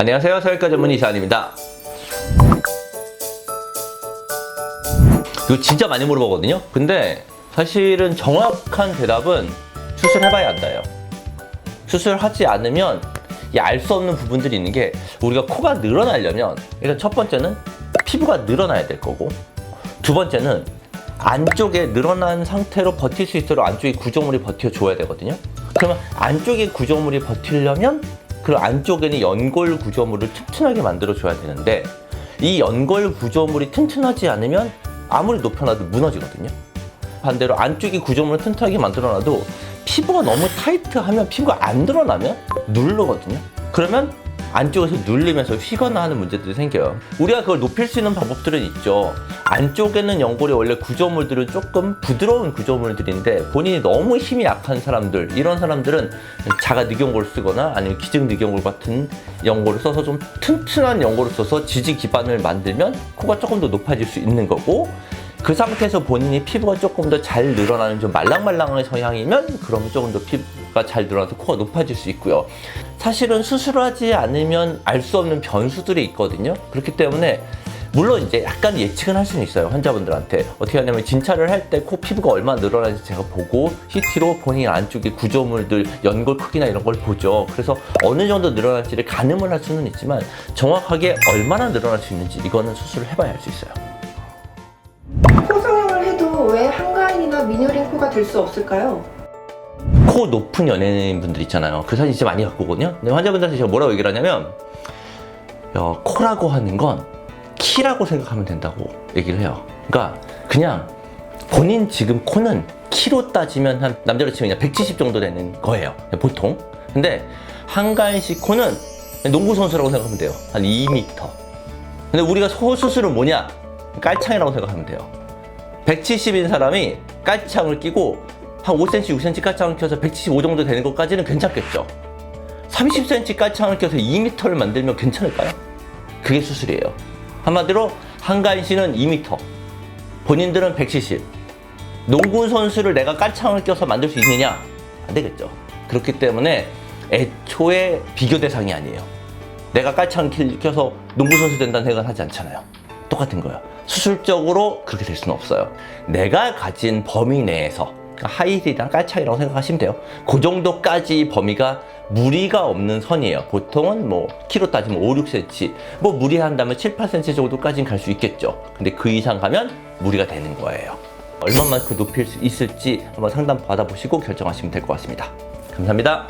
안녕하세요. 서울과 전문 이사안입니다. 이거 진짜 많이 물어보거든요. 근데 사실은 정확한 대답은 수술해봐야 한다요. 수술하지 않으면 알 수 없는 부분들이 있는 게 우리가 코가 늘어나려면 일단 첫 번째는 피부가 늘어나야 될 거고 두 번째는 안쪽에 늘어난 상태로 버틸 수 있도록 안쪽에 구조물이 버텨줘야 되거든요. 그러면 안쪽에 구조물이 버티려면 그 안쪽에는 연골 구조물을 튼튼하게 만들어줘야 되는데 이 연골 구조물이 튼튼하지 않으면 아무리 높여놔도 무너지거든요. 반대로 안쪽에 구조물을 튼튼하게 만들어놔도 피부가 너무 타이트하면 피부가 안 드러나면 누르거든요. 그러면 안쪽에서 눌리면서 휘거나 하는 문제들이 생겨요. 우리가 그걸 높일 수 있는 방법들은 있죠. 안쪽에는 연골이 원래 구조물들은 조금 부드러운 구조물들인데 본인이 너무 힘이 약한 사람들, 이런 사람들은 자가 늑연골을 쓰거나 아니면 기증 늑연골 같은 연골을 써서 좀 튼튼한 연골을 써서 지지 기반을 만들면 코가 조금 더 높아질 수 있는 거고 그 상태에서 본인이 피부가 조금 더 잘 늘어나는 좀 말랑말랑한 성향이면 그러면 조금 더 피부가 잘 늘어나서 코가 높아질 수 있고요. 사실은 수술하지 않으면 알 수 없는 변수들이 있거든요. 그렇기 때문에 물론 이제 약간 예측은 할 수는 있어요. 환자분들한테. 어떻게 하냐면 진찰을 할 때 코 피부가 얼마나 늘어나는지 제가 보고 CT로 본인 안쪽에 구조물들, 연골 크기나 이런 걸 보죠. 그래서 어느 정도 늘어날지를 가늠을 할 수는 있지만 정확하게 얼마나 늘어날 수 있는지 이거는 수술을 해봐야 알수 있어요. 왜 한가인이나 미녀린 코가 될 수 없을까요? 코 높은 연예인분들 있잖아요. 그 사진 진짜 많이 갖고 오거든요. 근데 환자분들한테 제가 뭐라고 얘기를 하냐면, 어, 코라고 하는 건 키라고 생각하면 된다고 얘기를 해요. 그러니까 그냥 본인 지금 코는 키로 따지면 한 남자로 치면 그냥 170 정도 되는 거예요. 보통. 근데 한가인식 코는 농구 선수라고 생각하면 돼요. 한 2m. 근데 우리가 소 수술은 뭐냐? 깔창이라고 생각하면 돼요. 170인 사람이 깔창을 끼고 한 5cm, 6cm 깔창을 껴서 175 정도 되는 것까지는 괜찮겠죠. 30cm 깔창을 껴서 2m를 만들면 괜찮을까요? 그게 수술이에요. 한마디로 한가인 씨는 2m, 본인들은 170. 농구 선수를 내가 깔창을 껴서 만들 수 있느냐? 안 되겠죠. 그렇기 때문에 애초에 비교 대상이 아니에요. 내가 깔창 껴서 농구 선수 된다는 생각을 하지 않잖아요. 똑같은 거예요. 수술적으로 그렇게 될 수는 없어요. 내가 가진 범위 내에서 그러니까 하이힐이랑 깔창이라고 생각하시면 돼요. 그 정도까지 범위가 무리가 없는 선이에요. 보통은 뭐 키로 따지면 5, 6cm, 뭐 무리한다면 7, 8cm 정도까지는 갈 수 있겠죠. 근데 그 이상 가면 무리가 되는 거예요. 얼마만큼 높일 수 있을지 한번 상담 받아보시고 결정하시면 될 것 같습니다. 감사합니다.